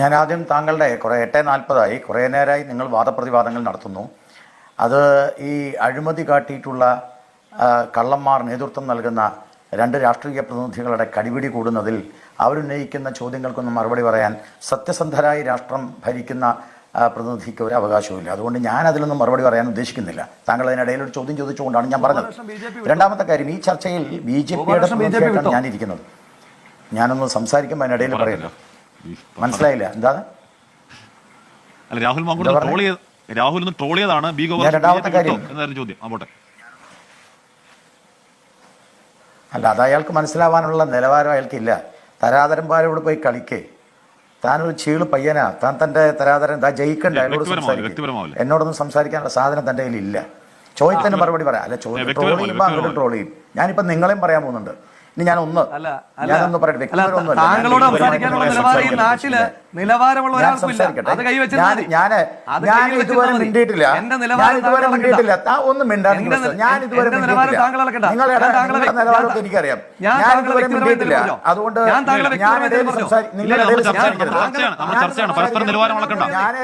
ഞാൻ ആദ്യം താങ്കളുടെ കുറേ എട്ട് നാൽപ്പതായി കുറേ നേരമായി നിങ്ങൾ വാദപ്രതിവാദങ്ങൾ നടത്തുന്നു. അത് ഈ അഴിമതി കാട്ടിയിട്ടുള്ള കള്ളന്മാർ നേതൃത്വം നൽകുന്ന രണ്ട് രാഷ്ട്രീയ പ്രതിനിധികളുടെ കടിപിടി കൂടുന്നതിൽ അവരുന്നയിക്കുന്ന ചോദ്യങ്ങൾക്കൊന്നും മറുപടി പറയാൻ സത്യസന്ധരായി രാഷ്ട്രം ഭരിക്കുന്ന പ്രതിനിധിക്ക് ഒരു അവകാശവുമില്ല. അതുകൊണ്ട് ഞാൻ അതിലൊന്നും മറുപടി പറയാൻ ഉദ്ദേശിക്കുന്നില്ല. താങ്കൾ അതിനിടയിൽ ഒരു ചോദ്യം ചോദിച്ചുകൊണ്ടാണ് ഞാൻ പറഞ്ഞത്. രണ്ടാമത്തെ കാര്യം ഈ ചർച്ചയിൽ ബി ജെ പിയുടെ? പ്രതിനിധിയായിട്ടാണ് ഞാനിരിക്കുന്നത്. ഞാനൊന്ന് സംസാരിക്കുമ്പോൾ അതിനിടയിൽ പറയല്ലോ. മനസ്സിലായില്ല. എന്താ? അല്ല രാഹുൽ മാങ്കൂട്ടം ട്രോൾ ചെയ്ത് രാഹുൽ ഒന്ന് ട്രോൾ ചെയ്താണ് ബി. എന്നായിരുന്നു ചോദ്യം. ആവട്ടെ. അല്ല അത് അയാൾക്ക് മനസ്സിലാവാനുള്ള നിലവാരം അയാൾക്കില്ല. തരാതരന്മാരോട് പോയി കളിക്കേ. താനൊരു ചീൾ പയ്യനാ. താൻ തന്റെ തരാതരൻ താ ജയിക്കണ്ട അയാളോട് സംസാരിക്കും. എന്നോടൊന്നും സംസാരിക്കാനുള്ള സാധനം തന്റെ കയ്യിൽ ഇല്ല ചോദ്യത്തിന് മറുപടി പറയാം. അല്ല ചോദ്യം ട്രോൾ ചെയ്യുമ്പോൾ അങ്ങോട്ട് ട്രോൾ ചെയ്യും. ഞാനിപ്പോ നിങ്ങളെയും പറയാൻ പോകുന്നുണ്ട്. ഇനി ഞാൻ ഒന്ന് ഞാനൊന്ന് പറയട്ടെ. താങ്കളോട് സംസാരിക്കാനുള്ള പറയാൻ നിലവാരം ഈ സംസാരിക്കാൻ നാട്ടിൽ നിലവാരമുള്ള ഞാൻ ഒരാൾക്കില്ല ഞാൻ- ഇതുവരെ. മിണ്ടിയിട്ടില്ല. ഞാൻ ഇതുവരെ മിണ്ടിയിട്ടില്ല. ഒന്നും മിണ്ടാ നിങ്ങൾ ഞാൻ ഇതുവരെ നിങ്ങൾ നിങ്ങളുടെ നിലവാരമൊക്കെ ഞാൻ- എനിക്കറിയാം. ഞാൻ ഇതുവരെ മിണ്ടിയിട്ടില്ല. അതുകൊണ്ട് ഞാൻ താങ്കളെ ഞാൻ ഇടയിൽ നിങ്ങൾ സംസാരിക്കരുത്. ഞാൻ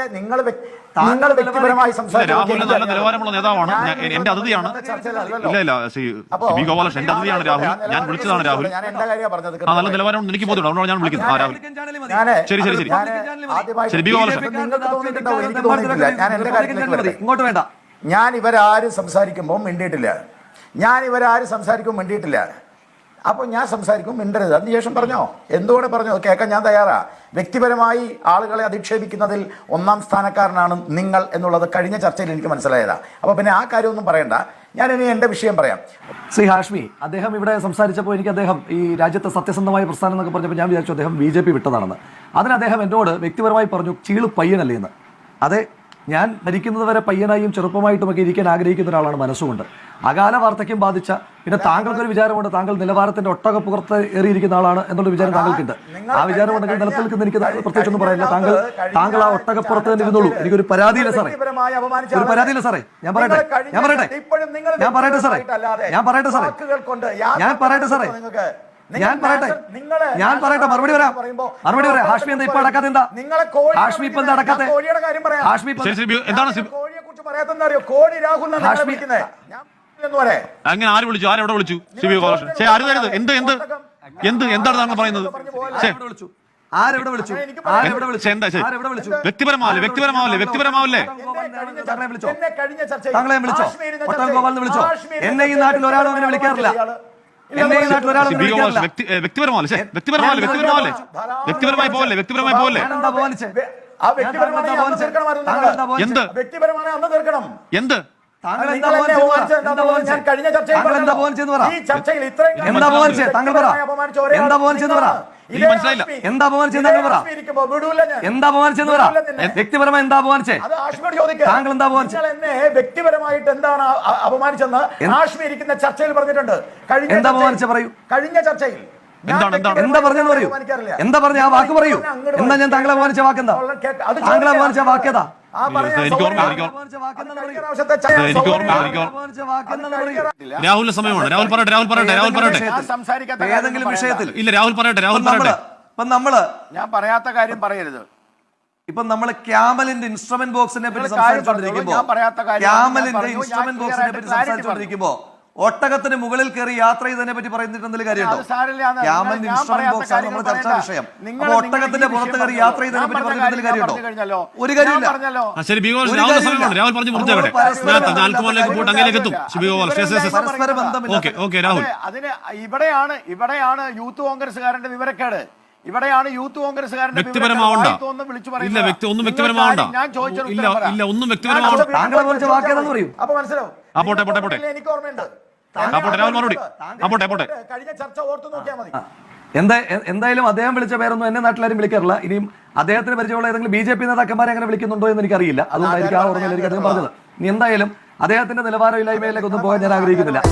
നിങ്ങൾ വ്യക്തിപരമായി രാഹുൽ നല്ല നിലവാരമുള്ള നേതാവാണ്. എന്റെ അതിഥിയാണ്. ഇല്ല ഇല്ല. ശ്രീ ഗോപാലകൃഷ്ണൻ എന്റെ അതിഥിയാണ് രാഹുൽ ഞാൻ വിളിച്ചതാണ് രാഹുൽ? ഞാൻ എന്റെ കാര്യമാണ് പറഞ്ഞത്? ആ നല്ല നിലവാരം എനിക്ക് ബോധ്യമുണ്ട്. അതുകൊണ്ടാണ് ഞാൻ വിളിക്കുന്നത്. ആ രാഹുൽ. ശരി, ശരി, ശരി. ശരി, ബി ഗോപാലകൃഷ്ണൻ. നിങ്ങൾക്ക് തോന്നിയിട്ടുണ്ടാവും എനിക്ക് തോന്നിയിട്ടില്ല. ഞാൻ എന്റെ കാര്യത്തിലേക്ക് ഇങ്ങോട്ട് വേണ്ട. ഞാൻ ഇവരാരും സംസാരിക്കുമ്പോൾ മിണ്ടിയിട്ടില്ല. ഞാൻ ഇവരാരും സംസാരിക്കുമ്പോൾ മിണ്ടിയിട്ടില്ല. അപ്പോൾ ഞാൻ സംസാരിക്കും മിണ്ടരുത്. അതിന് ശേഷം പറഞ്ഞോ? എന്തുകൊണ്ട് പറഞ്ഞോ? കേൾക്കാൻ ഞാൻ തയ്യാറാ. വ്യക്തിപരമായി ആളുകളെ അധിക്ഷേപിക്കുന്നതിൽ ഒന്നാം സ്ഥാനക്കാരനാണ് നിങ്ങൾ എന്നുള്ളത് കഴിഞ്ഞ ചർച്ചയിൽ എനിക്ക് മനസ്സിലായതാ. അപ്പോൾ പിന്നെ ആ കാര്യമൊന്നും പറയണ്ട. ഞാൻ ഇനി എന്റെ വിഷയം പറയാം. ശ്രീ ഹാഷ്മി അദ്ദേഹം ഇവിടെ സംസാരിച്ചപ്പോൾ എനിക്ക് അദ്ദേഹം ഈ രാജ്യത്തെ സത്യസന്ധമായ പ്രസ്ഥാനം എന്നൊക്കെ പറഞ്ഞപ്പോൾ ഞാൻ വിചാരിച്ചു അദ്ദേഹം ബി ജെ പി വിട്ടതാണെന്ന്. അതിന് അദ്ദേഹം എന്നോട് വ്യക്തിപരമായി പറഞ്ഞു ചീൾ പയ്യനല്ലേ എന്ന്. അതെ ഞാൻ മരിക്കുന്നത് വരെ പയ്യനായും ചെറുപ്പമായിട്ടുമൊക്കെ ഇരിക്കാൻ ആഗ്രഹിക്കുന്ന ഒരാളാണ് മനസ്സുകൊണ്ട്. അകാല വാർദ്ധക്യം ബാധിച്ച പിന്നെ താങ്കൾക്കൊരു വിചാരമുണ്ട് താങ്കൾ നിലവാരത്തിന്റെ ഒട്ടക പുറത്ത് ഏറിയിരിക്കുന്ന ആളാണ് എന്നുള്ള വിചാരം താങ്കൾക്കുണ്ട്. ആ വിചാരം ഉണ്ടെങ്കിൽ നിലത്തിൽ നിൽക്കുന്ന എനിക്ക് പ്രത്യേകിച്ച് ഒന്നും പറയാനില്ല താങ്കൾ താങ്കൾ ആ ഒട്ടകപ്പുറത്ത് തന്നെ ഇരുന്നുള്ളൂ എനിക്കൊരു പരാതിയില്ല സാറേ. ഒരു പരാതിയില്ല സാറേ. ഞാൻ പറയട്ടെ. ഞാൻ പറയട്ടെ. ഇപ്പോഴും നിങ്ങൾ ഞാൻ പറയട്ടെ സാറേ. ഞാൻ പറയട്ടെ സാറേ. ഞാൻ പറയട്ടെ സാറേ. ഞാൻ പറയട്ടെ. നിങ്ങളെ ഞാൻ പറയട്ടെ. മറുപടി വരാം മറുപടി വരാം ഹാഷ്മി എന്താ ഇപ്പൊ അടക്കാത്ത എന്താ ഹാഷ്മി ഇപ്പൊ എന്താ അടക്കാത്ത കോഴിയുടെ കാര്യം പറയാം. ഹാഷ്മി എന്താണ് കോഴിയെ കുറിച്ച് പറയാത്ത അറിയോ? കോഴി രാഹുൽ അങ്ങനെ ആര് വിളിച്ചു? ആരെവിടെ വിളിച്ചു? ശ്രീ ബി ആര് തരുത് എന്ത് എന്ത്? എന്ത് എന്താണ് താങ്കൾ പറയുന്നത്? ആരെവിടെ വിളിച്ചു? ആരെവിടെ വിളിച്ചു? എന്താ ശരി ആരെവിടെ വിളിച്ചു? വ്യക്തിപരമാവല്ലേ വ്യക്തിപരമാവല്ലേ വ്യക്തിപരമാവല്ലേ? വിളിച്ചോ? എന്നെ കഴിഞ്ഞ ചർച്ചയിൽ താങ്കളെ വിളിച്ചോ? കാശ്മീരിന്റെ ഒട്ടകം ഗോപാലിനെ വിളിച്ചോ? കാശ്മീരിന്റെ എന്നെ ഈ നാട്ടിൽ ഒരാളും അങ്ങനെ വിളിക്കാറില്ല. വ്യക്തിപരമാവല്ലേ? വ്യക്തിപരമാവല്ലേ വ്യക്തിപരമാവല്ലേ? വ്യക്തിപരമായി പോവല്ലേ വ്യക്തിപരമായി പോവല്ലേ? എന്ത് എന്താ? താങ്കൾ എന്താ? ഞാൻ കഴിഞ്ഞ ചർച്ചയിൽ എന്താ. പറ ഈ ചർച്ചയിൽ ഇത്രയും എന്താ? താങ്കൾ പറ. എന്താ പറ. മനസ്സിലായില്ല. എന്താ പറ. പറ വ്യക്തിപരമായി എന്താ. താങ്കൾ എന്താ? എന്നെ വ്യക്തിപരമായിട്ട് എന്താണ് അപമാനിച്ചെന്ന് ആശ്മി ഇരിക്കുന്ന ചർച്ചയിൽ പറഞ്ഞിട്ടുണ്ട് കഴിഞ്ഞ എന്താ ചർച്ചയിൽ- പറയൂ. കഴിഞ്ഞ ചർച്ചയിൽ എന്താണ്, എന്താണ്? എന്താ പറഞ്ഞെന്ന് പറയൂ. എന്താ പറഞ്ഞ ആ വാക്ക് പറയൂ. എന്താ ഞാൻ താങ്കളെ അപമാനിച്ച വാക്കെന്താ അത് താങ്കളെ. അപമാനിച്ച വാക്ക് പറയൂ. രാഹുലിന്റെ സമയമാണ് രാഹുൽ പറയട്ടെ രാഹുൽ പറയട്ടെ രാഹുൽ പറയട്ടെ. ഏതെങ്കിലും വിഷയത്തിൽ. ഇല്ല രാഹുൽ പറയട്ടെ രാഹുൽ ഇപ്പം നമ്മൾ പറയട്ടെ ഇപ്പൊ നമ്മൾ ഞാൻ പറയാത്ത കാര്യം പറയരുത്. ഇപ്പൊ നമ്മൾ ക്യാമലിന്റെ ഇൻസ്ട്രുമെന്റ് ബോക്സിനെ പറ്റി സംസാരിച്ചോണ്ടിരിക്കുമ്പോ സംസാരിച്ചുകൊണ്ടിരിക്കുമ്പോ ഞാൻ പറയാത്ത കാര്യം ക്യാമലിന്റെ ഇൻസ്ട്രുമെന്റ് ബോക്സിനെ പറ്റി സംസാരിച്ചോണ്ടിരിക്കുമ്പോ സംസാരിച്ചുകൊണ്ടിരിക്കുമ്പോ ഒട്ടകത്തിന് മുകളിൽ കയറി യാത്ര ചെയ്തതിനെ പറ്റി പറയുന്നിട്ട് എന്തെങ്കിലും കാര്യമുണ്ടോ? ഞാൻ ഇൻസ്ട്രുമെന്റ് ബോക്സ് ആണ് നമ്മുടെ ചർച്ചാ വിഷയം. അപ്പൊ ഒട്ടകത്തിന്റെ പുറത്ത് കയറി യാത്ര ചെയ്തതിനെ പറ്റി പറഞ്ഞ പറയുന്നത് കാര്യമുണ്ടോ? ഒരു കാര്യമില്ല. അതിന് ഇവിടെയാണ് ഇവിടെയാണ് യൂത്ത് കോൺഗ്രസ്സുകാരന്റെ വിവരക്കേട്. ഇവിടെയാണ് യൂത്ത് കോൺഗ്രസ്സുകാരന്റെ വ്യക്തിപരമാവണ്ട. ഇല്ല വ്യക്തി ഒന്നും വ്യക്തിപരമാവണ്ട. ഞാൻ ചോദിച്ചൊരു ഇല്ല ഇല്ല ഒന്നും വ്യക്തിപരമാവണ്ട. അപ്പൊ മനസ്സിലാവും ആ, പോട്ടെ, പോട്ടെ, പോട്ടെ. എനിക്ക് ഓർമ്മയുണ്ട്. കഴിഞ്ഞ ചർച്ച ഓർത്തു നോക്കിയാൽ മതി എന്താ എന്തായാലും അദ്ദേഹം വിളിച്ച പേരൊന്നും എന്നെ നാട്ടിലാരും വിളിക്കാറില്ല ഇനിയും അദ്ദേഹത്തിന് പരിചയമുള്ള ഏതെങ്കിലും ബി ജെ പി നേതാക്കന്മാരെ അങ്ങനെ വിളിക്കുന്നുണ്ടോ എന്ന് എനിക്കറിയില്ല അതുകൊണ്ടായിരിക്കും ആ ഓർമ്മയിലായിരിക്കും അദ്ദേഹം പറഞ്ഞത് ഇനി എന്തായാലും അദ്ദേഹത്തിന്റെ നിലവാരമില്ലായ്മയിലേക്ക് ഒന്നും പോകാൻ ഞാൻ ആഗ്രഹിക്കുന്നില്ല